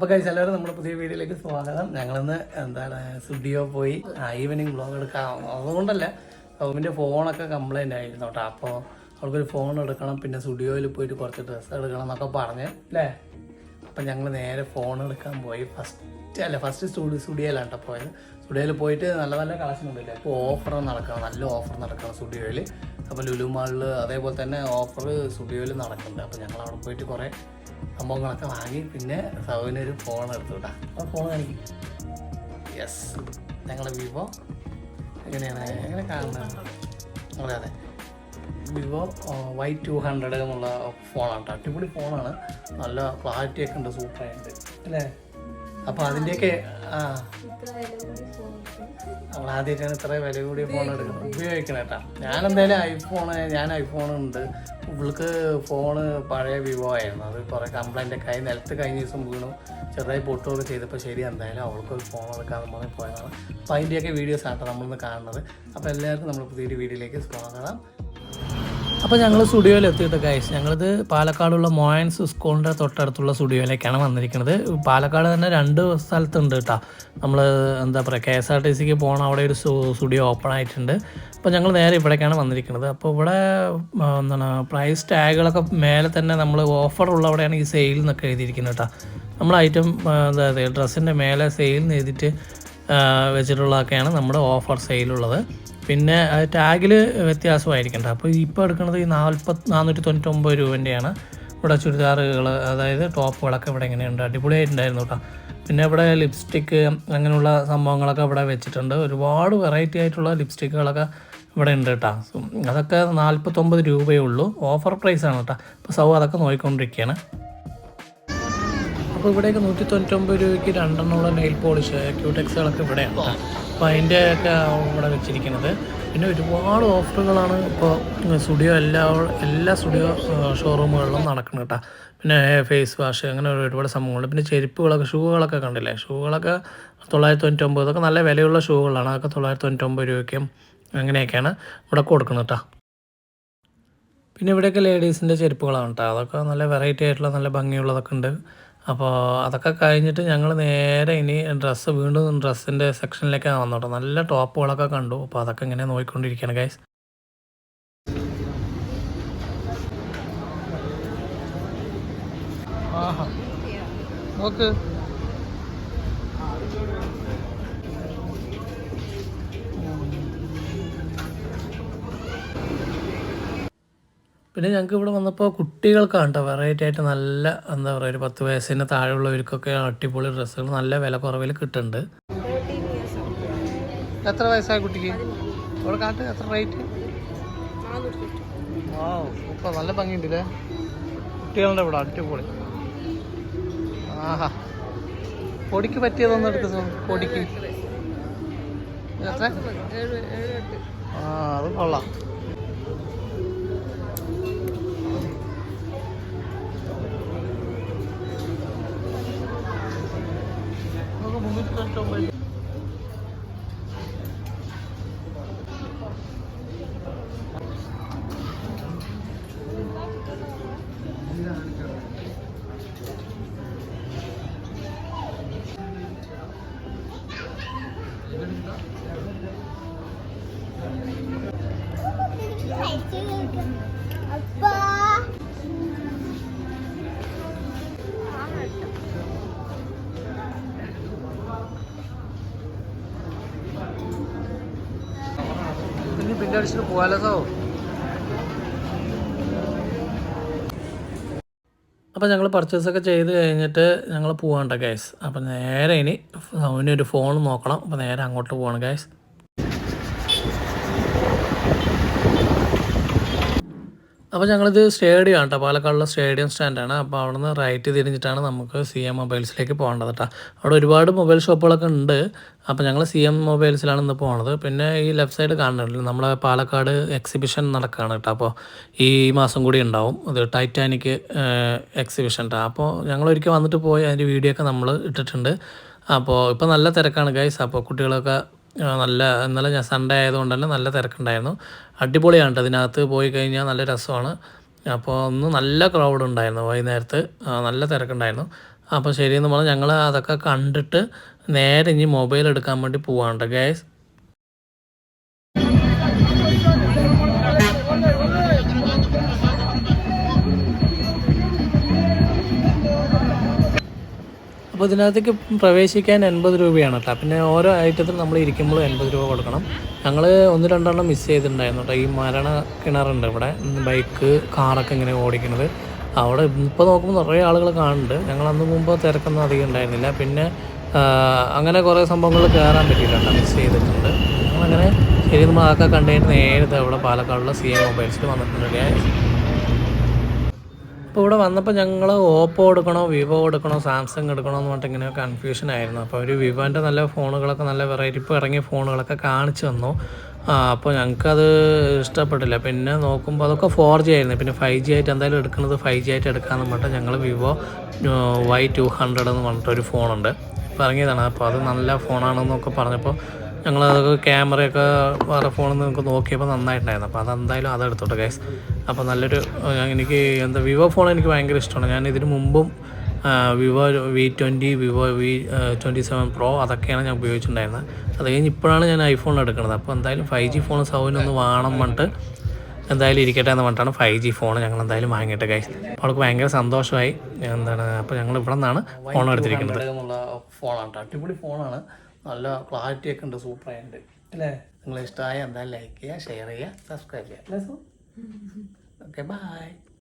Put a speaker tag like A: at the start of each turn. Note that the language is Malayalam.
A: അപ്പോൾ കഴിച്ച എല്ലാവരും നമ്മുടെ പുതിയ വീഡിയോയിലേക്ക് സ്വാഗതം. ഞങ്ങളിന്ന് എന്താണ് സ്റ്റുഡിയോ പോയി. ഈവനിങ് വ്ളോഗ് എടുക്കാം. അതുകൊണ്ടല്ല അവന്റെ ഫോണൊക്കെ കംപ്ലൈന്റ് ആയിരുന്നു കേട്ടോ. അപ്പോൾ അവൾക്കൊരു ഫോൺ എടുക്കണം പിന്നെ സ്റ്റുഡിയോയിൽ പോയിട്ട് കുറച്ച് ഡ്രസ്സ് എടുക്കണം എന്നൊക്കെ പറഞ്ഞ് അല്ലേ? അപ്പം ഞങ്ങൾ നേരെ ഫോൺ എടുക്കാൻ പോയി. ഫസ്റ്റ് അല്ല ഫസ്റ്റ് സ്റ്റുഡിയോ സ്റ്റുഡിയോയിലാണ് കേട്ടോ പോയത്. സ്റ്റുഡിയോയിൽ പോയിട്ട് നല്ല നല്ല കളക്ഷൻ ഉണ്ടല്ലേ. അപ്പോൾ ഓഫർ നടക്കണം നല്ല ഓഫർ നടക്കണം സ്റ്റുഡിയോയിൽ അപ്പോൾ ലുലു മാളിൽ അതേപോലെ തന്നെ ഓഫർ സ്റ്റുഡിയോയിൽ നടക്കുന്നുണ്ട്. അപ്പോൾ ഞങ്ങൾ അവിടെ പോയിട്ട് കുറേ സംഭവങ്ങളൊക്കെ വാങ്ങി. പിന്നെ സൗവിനൊരു ഫോൺ എടുത്തു കേട്ടോ ആ ഫോൺ കാണിക്കും. യെസ് ഞങ്ങളെ വിവോ എങ്ങനെയാണ്? എങ്ങനെ കാണുന്നത്? അതെ അതെ. വിവോ വൈ ടു ഹൺഡ്രഡ് എന്നുള്ള ഫോണാണ് കേട്ടോ അടിപൊളി ഫോണാണ് നല്ല ക്ലാരിറ്റി ഒക്കെ ഉണ്ട് സൂപ്പറായിട്ട് അല്ലേ? അപ്പോൾ അതിന്റെയൊക്കെ ആ. നമ്മൾ ആദ്യമായിട്ടാണ് ഇത്ര വില കൂടിയ ഫോൺ എടുക്കുന്നത്. ഉപയോഗിക്കണം കേട്ടോ. ഞാൻ എന്തായാലും ഐഫോൺ ഞാൻ ഐഫോൺ ഉണ്ട്. ഇവൾക്ക് ഫോണ് പഴയ വിവോ ആയിരുന്നു. അത് കുറേ കംപ്ലൈന്റ് ഒക്കെ ആയി. നിലത്ത് കഴിഞ്ഞ ദിവസം വീണു. ചെറുതായി പൊട്ടുകയൊക്കെ ചെയ്തപ്പോൾ ശരി എന്തായാലും അവൾക്ക് ഒരു ഫോൺ എടുക്കാമെന്ന് പറഞ്ഞ് പോയതാണ്. അപ്പോൾ അതിന്റെയൊക്കെ വീഡിയോസ് ആട്ടോ നമ്മളിന്ന് കാണുന്നത്. അപ്പോൾ എല്ലാവർക്കും നമ്മൾ പുതിയൊരു വീഡിയോയിലേക്ക് സ്വാഗതം. അപ്പോൾ ഞങ്ങൾ സ്റ്റുഡിയോയിൽ എത്തിയിട്ട് ഗൈസ് ഞങ്ങളിത് പാലക്കാടുള്ള മോയൻസ് സ്കൂളിന്റെ തൊട്ടടുത്തുള്ള സ്റ്റുഡിയോയിലേക്കാണ് വന്നിരിക്കുന്നത് പാലക്കാട് തന്നെ രണ്ട് സ്ഥലത്തുണ്ട് കേട്ടോ നമ്മൾ എന്താ പറയുക കെ എസ് ആർ ടി സിക്ക് പോകണം അവിടെ ഒരു സ്റ്റുഡിയോ ഓപ്പൺ ആയിട്ടുണ്ട്. അപ്പോൾ ഞങ്ങൾ നേരെ ഇവിടേക്കാണ് വന്നിരിക്കുന്നത് അപ്പോൾ ഇവിടെ എന്താണ് പ്രൈസ് ടാഗുകളൊക്കെ മേലെ തന്നെ നമ്മൾ ഓഫർ ഉള്ളവിടെയാണ് ഈ സെയിൽ എന്നൊക്കെ എഴുതിയിരിക്കുന്നത് കേട്ടോ നമ്മൾ ഐറ്റം എന്താ ഡ്രസ്സിന്റെ മേലെ സെയിൽ എന്ന് എഴുതിയിട്ട് വെച്ചിട്ടുള്ളതൊക്കെയാണ് നമ്മുടെ ഓഫർ സെയിലുള്ളത് പിന്നെ ടാഗിൽ വ്യത്യാസമായിരിക്കണ്ട. അപ്പോൾ ഇപ്പോൾ എടുക്കുന്നത് ഈ നാൽപ്പത്തി നാനൂറ്റി തൊണ്ണൂറ്റൊമ്പത് രൂപേന്റെയാണ് ഇവിടെ ചുരിദാറുകൾ അതായത് ടോപ്പുകളൊക്കെ ഇവിടെ ഇങ്ങനെയുണ്ട് അടിപൊളിയായിട്ടുണ്ടായിരുന്നു കേട്ടോ. പിന്നെ ഇവിടെ ലിപ്സ്റ്റിക്ക് അങ്ങനെയുള്ള സംഭവങ്ങളൊക്കെ ഇവിടെ വെച്ചിട്ടുണ്ട്. ഒരുപാട് വെറൈറ്റി ആയിട്ടുള്ള ലിപ്സ്റ്റിക്കുകളൊക്കെ ഇവിടെ ഉണ്ട് കേട്ടോ. അതൊക്കെ നാൽപ്പത്തൊമ്പത് രൂപയേ ഉള്ളൂ. ഓഫർ പ്രൈസാണ് കേട്ടോ. അപ്പോൾ സൗ അതൊക്കെ നോക്കിക്കൊണ്ടിരിക്കുകയാണ് അപ്പോൾ ഇവിടെയൊക്കെ നൂറ്റി തൊണ്ണൂറ്റൊമ്പത് രൂപയ്ക്ക് രണ്ടെണ്ണമുള്ള നെയിൽ പോളിഷ് ക്യൂടെക്സുകളൊക്കെ ഇവിടെയാണ് കേട്ടോ അപ്പോൾ അതിന്റെയൊക്കെ ഇവിടെ വെച്ചിരിക്കുന്നത്. പിന്നെ ഒരുപാട് ഓഫറുകളാണ് ഇപ്പോൾ സ്റ്റുഡിയോ എല്ലാ എല്ലാ സ്റ്റുഡിയോ ഷോറൂമുകളിലും നടക്കുന്നത് കേട്ടോ. പിന്നെ ഫേസ് വാഷ് അങ്ങനെ ഒരുപാട് സംഭവങ്ങളുണ്ട്. പിന്നെ ചെരുപ്പുകളൊക്കെ ഷൂകളൊക്കെ കണ്ടില്ലേ? ഷൂകളൊക്കെ തൊള്ളായിരത്തി തൊണ്ണൂറ്റൊമ്പത് ഇതൊക്കെ നല്ല വിലയുള്ള ഷൂകളാണ്. അതൊക്കെ തൊള്ളായിരത്തി തൊണ്ണൂറ്റൊമ്പത് രൂപയ്ക്കും അങ്ങനെയൊക്കെയാണ് ഇവിടെ കൊടുക്കുന്നത് കേട്ടോ. പിന്നെ ഇവിടെയൊക്കെ ലേഡീസിന്റെ ചെരുപ്പുകളാണ് കേട്ടോ. അതൊക്കെ നല്ല വെറൈറ്റി ആയിട്ടുള്ള നല്ല ഭംഗിയുള്ളതൊക്കെ ഉണ്ട്. അപ്പോൾ അതൊക്കെ കഴിഞ്ഞിട്ട് ഞങ്ങൾ നേരെ ഇനി ഡ്രസ്സ് വീണ്ടും ഡ്രസ്സിന്റെ സെക്ഷനിലേക്കാണ് വന്നോട്ടോ. നല്ല ടോപ്പുകളൊക്കെ കണ്ടു. അപ്പോൾ അതൊക്കെ ഇങ്ങനെ നോക്കിക്കൊണ്ടിരിക്കുകയാണ് ഗൈസ് നോക്ക്. പിന്നെ ഞങ്ങൾക്ക് ഇവിടെ വന്നപ്പോൾ കുട്ടികൾക്കാണ് കേട്ടോ വെറൈറ്റി ആയിട്ട് നല്ല എന്താ പറയുക ഒരു പത്ത് വയസ്സിന് താഴെയുള്ളവർക്കൊക്കെ അടിപൊളി ഡ്രസ്സുകൾ നല്ല വില കുറവിൽ കിട്ടുന്നുണ്ട്. എത്ര വയസ്സായ കുട്ടിക്ക്? അവിടെ കാട്ട് എത്ര റേറ്റ് ആ സൂപ്പർ നല്ല ഭംഗിയുണ്ടല്ലേ? കുട്ടികളുടെ ഇവിടെ അടിപൊളി. ആഹാ. പൊടിക്ക് പറ്റിയതൊന്നും എടുത്ത് പൊടിക്ക്. എത്ര? ആ അത് കൊള്ളാം നമുക്ക് മുന്നൂറ്റി തൊണ്ണൂറ്റൊമ്പത്
B: അപ്പാ
A: പിന്നെ അടിച്ചിട്ട് പോകാലോ സോ? ഞങ്ങൾ പർച്ചേസൊക്കെ ചെയ്ത് കഴിഞ്ഞിട്ട് ഞങ്ങൾ പോവാണ്ട ഗൈസ് അപ്പോൾ നേരെ ഇനി അവന് ഒരു ഫോൺ നോക്കണം. അപ്പോൾ നേരെ അങ്ങോട്ട് പോവാണ് ഗൈസ് അപ്പോൾ ഞങ്ങളിത് സ്റ്റേഡിയം ആണ് കേട്ടോ പാലക്കാടുള്ള സ്റ്റേഡിയം സ്റ്റാൻഡാണ് അപ്പോൾ അവിടെ നിന്ന് റൈറ്റ് തിരിഞ്ഞിട്ടാണ് നമുക്ക് സി എം മൊബൈൽസിലേക്ക് പോകേണ്ടത് കേട്ടോ അവിടെ ഒരുപാട് മൊബൈൽ ഷോപ്പുകളൊക്കെ ഉണ്ട്. അപ്പോൾ ഞങ്ങൾ സി എം മൊബൈൽസിലാണ് ഇന്ന് പോണത്. പിന്നെ ഈ ലെഫ്റ്റ് സൈഡ് കാണുന്നുണ്ടല്ലോ. നമ്മളെ പാലക്കാട് എക്സിബിഷൻ നടക്കുകയാണ് കേട്ടോ അപ്പോൾ ഈ മാസം കൂടി ഉണ്ടാവും. അത് ടൈറ്റാനിക് എക്സിബിഷൻ കേട്ടോ അപ്പോൾ ഞങ്ങൾ ഒരിക്കൽ വന്നിട്ട് പോയി അതിന്റെ വീഡിയോ ഒക്കെ നമ്മൾ ഇട്ടിട്ടുണ്ട്. അപ്പോൾ ഇപ്പോൾ നല്ല തിരക്കാണ് ഗൈസ് അപ്പോൾ കുട്ടികളൊക്കെ നല്ല ഇന്നലെ ഞാൻ സൺഡേ ആയതുകൊണ്ട് തന്നെ നല്ല തിരക്കുണ്ടായിരുന്നു. അടിപൊളിയാണ് കേട്ടോ ഇതിനകത്ത് പോയി കഴിഞ്ഞാൽ നല്ല രസമാണ്. അപ്പോൾ ഒന്ന് നല്ല ക്രൗഡ് ഉണ്ടായിരുന്നു വൈകുന്നേരത്ത്. നല്ല തിരക്കുണ്ടായിരുന്നു. അപ്പോൾ ശരിയെന്ന് പറഞ്ഞാൽ ഞങ്ങൾ അതൊക്കെ കണ്ടിട്ട് നേരെ ഇനി മൊബൈൽ എടുക്കാൻ വേണ്ടി പോവാണ്ട് ഗൈസ് അപ്പോൾ ഇതിനകത്തേക്ക് പ്രവേശിക്കാൻ എൺപത് രൂപയാണ് കേട്ടോ. പിന്നെ ഓരോ ഐറ്റത്തിൽ നമ്മൾ ഇരിക്കുമ്പോൾ എൺപത് രൂപ കൊടുക്കണം. ഞങ്ങൾ ഒന്ന് രണ്ടെണ്ണം മിസ് ചെയ്തിട്ടുണ്ടായിരുന്നു കേട്ടോ. ഈ മരണ കിണറുണ്ട് ഇവിടെ. ബൈക്ക് കാറൊക്കെ ഇങ്ങനെ ഓടിക്കുന്നത്. അവിടെ ഇപ്പോൾ നോക്കുമ്പോൾ നിറയെ ആളുകൾ കാണുന്നുണ്ട്. ഞങ്ങൾ അന്ന് മുമ്പ് തിരക്കൊന്നും അധികം ഉണ്ടായിരുന്നില്ല. പിന്നെ അങ്ങനെ കുറേ സംഭവങ്ങൾ കയറാൻ പറ്റിയില്ല കേട്ടോ മിസ് ചെയ്തിട്ടുണ്ട്. ഞങ്ങളങ്ങനെ ശരി നമ്മൾ അതൊക്കെ കണ്ടു നേരത്തെ ഇവിടെ പാലക്കാടുള്ള സി എം മൊബൈൽസിൽ വന്നിട്ടുണ്ട്. അപ്പോൾ ഇവിടെ വന്നപ്പോൾ ഞങ്ങൾ ഓപ്പോ എടുക്കണോ വിവോ എടുക്കണോ സാംസങ് എടുക്കണോ എന്ന് പറഞ്ഞിട്ട് ഇങ്ങനെ കൺഫ്യൂഷൻ ആയിരുന്നു. അപ്പോൾ ഒരു വിവോന്റെ നല്ല ഫോണുകളൊക്കെ നല്ല വെറൈറ്റി ഇപ്പോൾ ഇറങ്ങിയ ഫോണുകളൊക്കെ കാണിച്ചു തന്നു. അപ്പോൾ ഞങ്ങൾക്കത് ഇഷ്ടപ്പെട്ടില്ല. പിന്നെ നോക്കുമ്പോൾ അതൊക്കെ ഫോർ ജി ആയിരുന്നു. പിന്നെ ഫൈവ് ജി ആയിട്ട് എന്തായാലും എടുക്കുന്നത് ഫൈവ് ജി ആയിട്ട് എടുക്കാമെന്ന് പറഞ്ഞിട്ട് ഞങ്ങൾ വിവോ വൈ ടു ഹൺഡ്രഡ് എന്ന് പറഞ്ഞിട്ടൊരു ഫോണുണ്ട്. ഇപ്പോൾ ഇറങ്ങിയതാണ്. അപ്പോൾ അത് നല്ല ഫോണാണെന്നൊക്കെ പറഞ്ഞപ്പോൾ ഞങ്ങൾ ക്യാമറയൊക്കെ വേറെ ഫോണിൽ നിന്ന് നമുക്ക് നോക്കിയപ്പോൾ നന്നായിട്ടുണ്ടായിരുന്നു. അപ്പോൾ അതെന്തായാലും അതെടുത്തോട്ടെ ഗൈസ് അപ്പോൾ നല്ലൊരു എനിക്ക് എന്താ വിവോ ഫോൺ എനിക്ക് ഭയങ്കര ഇഷ്ടമാണ്. ഞാൻ ഇതിന് മുമ്പും Vivo V twenty Vivo V twenty seven pro അതൊക്കെയാണ് ഞാൻ ഉപയോഗിച്ചിട്ടുണ്ടായിരുന്നത്. അത് കഴിഞ്ഞ് ഇപ്പോഴാണ് ഞാൻ ഐഫോൺ എടുക്കുന്നത്. അപ്പോൾ എന്തായാലും ഫൈവ് ജി ഫോൺ സൗകര്യം ഒന്ന് വേണം പറഞ്ഞിട്ട് എന്തായാലും ഇരിക്കട്ടെ എന്ന് പറഞ്ഞിട്ടാണ് ഫൈവ് ജി ഫോൺ ഞങ്ങൾ എന്തായാലും വാങ്ങിയിട്ട് അപ്പോൾ അവൾക്ക് ഭയങ്കര സന്തോഷമായി. എന്താണ് അപ്പോൾ ഞങ്ങൾ ഇവിടെ നിന്നാണ് ഫോൺ എടുത്തിരിക്കുന്നത്. ഫോണാണ് അടിപൊളി ഫോണാണ് നല്ല ക്ലാരിറ്റി ഒക്കെ ഉണ്ട് സൂപ്പർ സൂപ്പറായിട്ടുണ്ട് അല്ലേ? നിങ്ങൾ ഇഷ്ടമായ എന്തായാലും ലൈക്ക് ചെയ്യുക ഷെയർ ചെയ്യുക സബ്സ്ക്രൈബ് ചെയ്യുക. അല്ലേ സോ? Okay bye